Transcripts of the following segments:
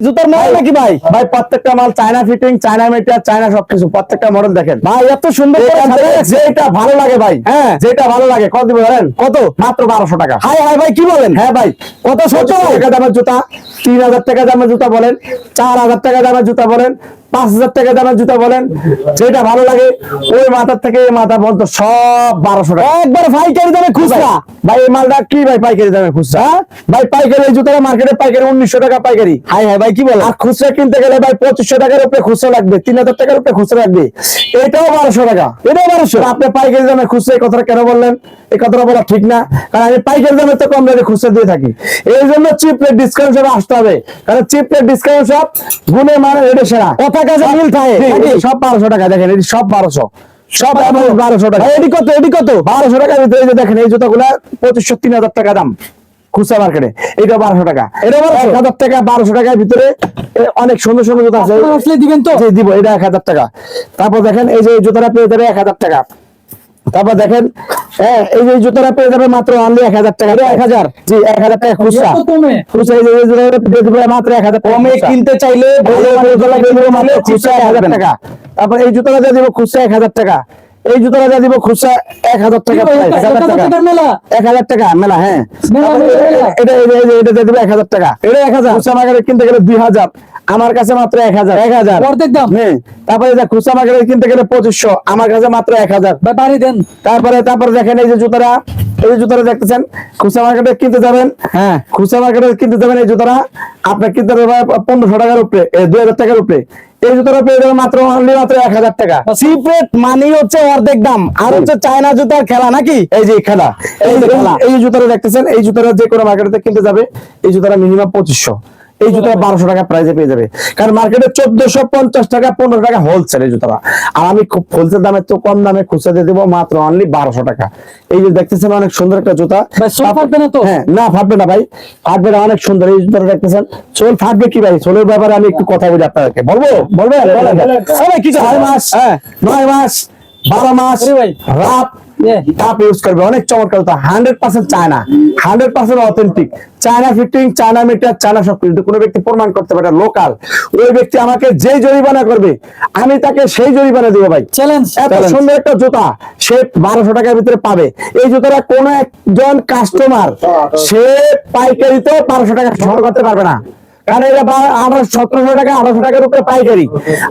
জুতার মডেল নাকি ভাই? ভাই প্রত্যেকটা মাল China fitting China meter China সবকিছু প্রত্যেকটা মডেল দেখেন। ভাই এত সুন্দর। যেটা ভালো লাগে ভাই হ্যাঁ। যেটা ভালো লাগে কত দিবে ধরেন কত? মাত্র বারোশো টাকা। হাই হাই ভাই কি বলেন? হ্যাঁ ভাই। কত ভাই টাকা দামের জুতা তিন হাজার টাকা দামের জুতা বলেন চার হাজার টাকা দামের জুতা বলেন পাঁচ হাজার টাকা দামের জুতা বলেন যেটা ভালো লাগে ওই মাথার থেকে এই মাথা বলতো সব বারোশো টাকা। একবার পাইকারি দামে খুচরা? ভাই এই মালটা কি ভাই পাইকারি দামে খুচরা? হ্যাঁ? ভাই পাইকারি জুতাটা মার্কেটে পাইকারি উনিশশো টাকা পাইকারি। হাই হাই ভাই কি বলেন? আর খুচরা কিনতে গেলে ভাই পঁচিশশো টাকার উপরে খুচরা লাগবে তিন হাজার টাকার উপরে খুচরা লাগবে। এটাও বারোশো টাকা। এটাও বারোশো? আপনি পাইকারি দামে খুচরা এই কথাটা কেন বললেন? এই কথাটা বলা ঠিক না। কারণ আমি পাইকারি দামে তো কম রেটে খুচরা দিয়ে থাকি। এই জন্য চিপ রেট ডিসকাউন্ট সব আসতে হবে। কারণ চিপ রেট ডিসকাউন্ট সব গুণে মানে রেটে সেরা। কথা মিল থাকে। সব বারোশো টাকা দেখেন এটি সব বারোশো। সব বারোশো টাকা। এটি কত এটি কত? বারোশো টাকা এই যে দেখেন এই জুতাগুলা পঁচিশশো তিন হাজার টাকা দাম। খুচরা মার্কেটে। এটা বারোশো টাকা। এটা 1200 এক হাজার টাকা বারোশো টাকার ভিতরে অনেক সুন্দর সুন্দর জুতা আছে। দিবেন তো? দিব এটা এক হাজার টাকা। তারপর দেখেন এই যে জুতাটা পেয়ে যাবে এক হাজার টাকা। তারপর দেখেন হ্যাঁ এই যে জুতাটা পেয়ে যাবে মাত্র অনলি এক হাজার টাকা। এক হাজার? জি এক হাজার টাকা খুচরা। খুচরা এই যে জুতাটা পেয়ে যাবে মাত্র এক হাজার টাকা কমে কিনতে চাইলে যে খুচরা এক হাজার টাকা। তারপর এই জুতাটা দিয়ে দিব খুচরা এক হাজার টাকা। এই জুতাটা দিয়ে দিব খুচরা এক হাজার টাকা এক হাজার টাকা মেলা? হ্যাঁ। এটা যে- যে এটা দিব এক হাজার টাকা। এটা এক হাজার? খুচরা মার্কেটে কিনতে গেলে দুই হাজার। আমার কাছে মাত্র এক হাজার। এক হাজার। অর্ধেক দাম। হ্যাঁ তারপরে খুচরা মার্কেটে কিনতে গেলে পঁচিশশো আমার কাছে মাত্র এক হাজার। বাড়ি দেন। তারপরে তারপরে দেখেন এই যে জুতারা এই জুতারা দেখতেছেন খুচরা মার্কেটে কিনতে যাবেন। হ্যাঁ। খুচরা মার্কেটে কিনতে যাবেন এই জুতারা। আপনার কিনতে পনেরোশো টাকার উপরে দুই হাজার টাকার উপরে। এই জুতাটা পেয়ে যাবেন মাত্র only মাত্র এক হাজার টাকা। সিপ্রেট মানি হচ্ছে অর্ধেক দাম। আর হচ্ছে চায়না জুতার খেলা নাকি? এই যে খেলা। এই জুতাটা দেখতেছেন এই জুতাটা যে কোনো মার্কেটে কিনতে যাবে এই জুতাটা মিনিমাম পঁচিশশো। এই জুতাটা বারোশো টাকা প্রাইসে পেয়ে যাবে। কারণ মার্কেটে চোদ্দশো পঞ্চাশ টাকা পনেরো টাকা হোলসেল এই জুতাটা। আর আমি খুব হোলসেল দামে তো কম দামে খুচরা দিয়ে দেবো মাত্র অনলি বারোশো টাকা। এই যে দেখতেছেন অনেক সুন্দর একটা জুতা। ফাটবে না তো? হ্যাঁ না ফাটবে না ভাই। ফাটবে না অনেক সুন্দর এই জুতাটা দেখতেছেন। সোল ফাটবে কি ভাই? সোলের ব্যাপারে আমি একটু কথা বলি আপনাদেরকে। বলব? বলবেন? বলেন। আরে কি ছয় মাস। হ্যাঁ। নয় মাস। বারো মাস রাত। কাপ ইউজ করবে। অনেক চমৎকার তো hundred percent China hundred percent authentic China fitting China meter China সব কিছু। কোনো ব্যক্তি প্রমাণ করতে পারে লোকাল ওই ব্যক্তি আমাকে যে জরিমানা করবে আমি তাকে সেই জরিমানা দিব ভাই। চ্যালেঞ্জ এত সুন্দর একটা জুতা সে বারোশো টাকার ভিতরে পাবে। এই জুতাটা কোন একজন কাস্টমার সে পাইকারিতে বারোশো টাকা করতে পারবে না। কারণ এটা সতেরোশো টাকা, আঠারোশো টাকার উপরে পাইকারি।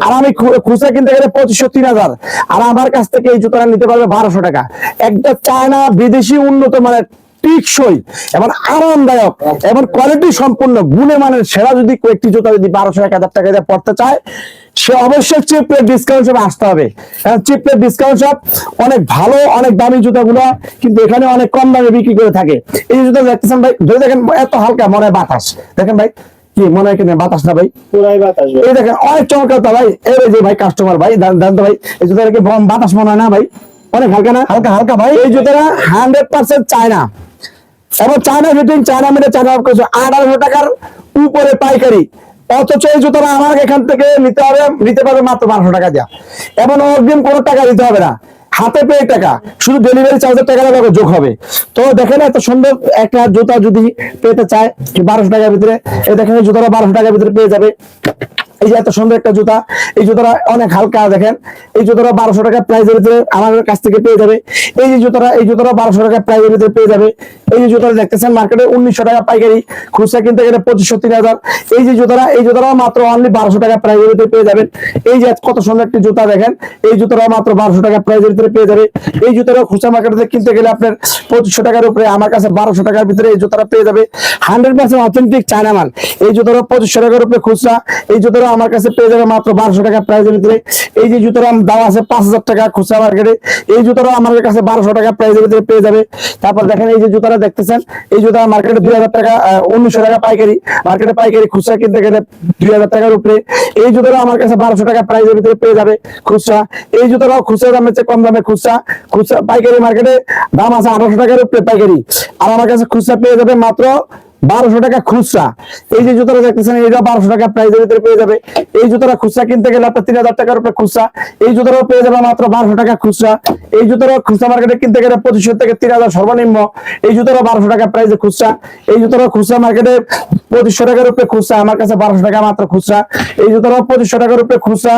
আর আমি খুচরা কিনতে গেলে পঁচিশশো, তিন হাজার। আর আমার কাছ থেকে এই নিতে পারবে বারোশো টাকা। একটা চায়না বিদেশি উন্নত টিকসই এবং আরামদায়ক এবং কোয়ালিটি সম্পূর্ণ গুণে মানের সেরা যদি কয়েকটি জুতা যদি বারোশো, এক হাজার টাকা দিয়ে পড়তে চায়, সে অবশ্যই চিপ রেট ডিসকাউন্ট শপে আসতে হবে। কারণ চিপ রেট ডিসকাউন্ট শপ অনেক ভালো, অনেক দামি জুতাগুলো, কিন্তু এখানে অনেক কম দামে বিক্রি করে থাকে। এই জুতা দেখতেছেন ভাই, যদি দেখেন এত হালকা মনে বাতাস। দেখেন ভাই কি মনে হয় কিনা বাতাস না ভাই? পুরাই বাতাস এই দেখেন অনেক চমৎকার ভাই। এই যে ভাই কাস্টমার ভাই দান দান ভাই। এই জুতাটা কি বাতাস মনে হয় না ভাই? অনেক হালকা না? হালকা হালকা ভাই। এই জুতাটা হান্ড্রেড পার্সেন্ট চায়না। এবং চায়না ফিটিং চায়না মিলে চায়না করছে আঠারোশো টাকার উপরে পাইকারি। অথচ এই জুতোটা আমার এখান থেকে নিতে হবে নিতে পারবে মাত্র বারোশো টাকা দেওয়া এবং অগ্রিম কোনো টাকা দিতে হবে না। হাতে পেয়ে টাকা। শুধু ডেলিভারি চার্জের টাকা লাগবে যোগ হবে। তো দেখেন এত সুন্দর একটা জুতা যদি পেতে চায়, বারোশো টাকার ভিতরে, এই দেখেন জুতোটা বারোশো টাকার ভিতরে পেয়ে যাবে। এই যে এত সুন্দর একটা জুতা, এই জুতোটা অনেক হালকা, দেখেন। এই জুতোটা বারোশো টাকার প্রাইজের ভিতরে আমার কাছ থেকে পেয়ে যাবে। এই যে জুতোটা, এই জুতোটা বারোশো টাকা প্রাইজের ভিতরে পেয়ে যাবে। এই যে জুতোটা দেখতেছেন মার্কেটে উনিশশো টাকা পাইকারি, খুচরা কিনতে গেলে পঁচিশশো, তিন হাজার। এই যে জুতোটা, এই জুতোটা মাত্র অনলি বারোশো টাকা প্রাইজের পেয়ে যাবেন। এই যে কত সুন্দর একটি জুতা দেখেন, এই জুতোটা মাত্র বারোশো টাকা প্রাইজের ভিতরে পেয়ে যাবে। এই জুতোটা খুচরা মার্কেটে কিনতে গেলে আপনার পঁচিশশো টাকার উপরে, আমার কাছে বারোশো টাকার ভিতরে এই জুতোটা পেয়ে যাবে। হান্ড্রেড পার্সেন্ট অথেন্টিক চায়না মাল। এই জুতোটা পঁচিশশো টাকার উপরে খুচরা, এই জুতোটা আমার কাছে পেয়ে যাবে মাত্র বারোশো টাকা প্রাইজের ভিতরে। এই যে জুতোর দাম আছে পাঁচ হাজার টাকা খুচরা মার্কেটে এই জুতোটা আমার কাছে বারোশো টাকা প্রাইজের ভিতরে পেয়ে যাবে। তারপর দেখেন এই যে জুতোটা দেখতেছেন, এই জুতা মার্কেটে দুই হাজার টাকা উনিশশো টাকা পাইকারি। মার্কেটে পাইকারি খুচরা কিনতে গেলে দুই হাজার টাকার উপরে। এই জুতোটা আমার কাছে বারোশো টাকা প্রাইজের ভিতরে পেয়ে যাবে খুচরা। এই জুতোটাও খুচরা দামের চেয়ে কম দামে খুচরা। খুচরা পাইকারি মার্কেটে দাম আছে আঠারোশো টাকার উপরে পাইকারি। আর আমার কাছে খুচরা পেয়ে যাবে মাত্র বারোশো টাকা খুচরা। এই যে জুতোটা দেখতেছেন এটা বারোশো টাকা প্রাইসের ভিতরে পেয়ে যাবে। এই জুতোটা খুচরা কিনতে গেলে আপনার তিন হাজার টাকার উপরে খুচরা। এই জুতোটাও পেয়ে যাবে মাত্র বারোশো টাকা খুচরা। এই জুতোটা খুচরা মার্কেটে কিনতে গেলে পঁচিশশো থেকে তিন হাজার সর্বনিম্ন। এই জুতোটা বারোশো টাকা প্রাইসে খুচরা। এই জুতোটা খুচরা মার্কেটে পঁচিশশো টাকার উপরে খুচরা। আমার কাছে বারোশো টাকা মাত্র খুচরা। এই জুতোটাও পঁচিশশো টাকার উপরে খুচরা।